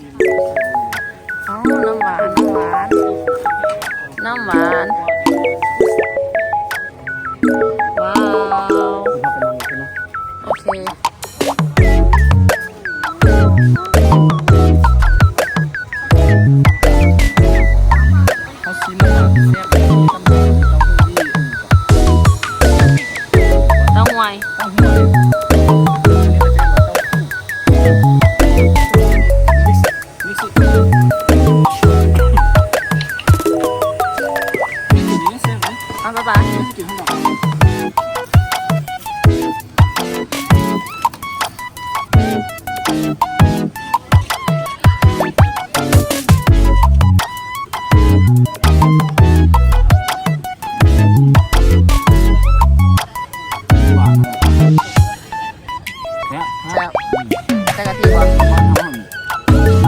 น้ำหวานน้ำหวานน้ำหวานว้าวโอเคเขาชิมแล้วแซ่บต้องไวต้องไว 好，拜拜。แซ่บแซ่บกะทิบ่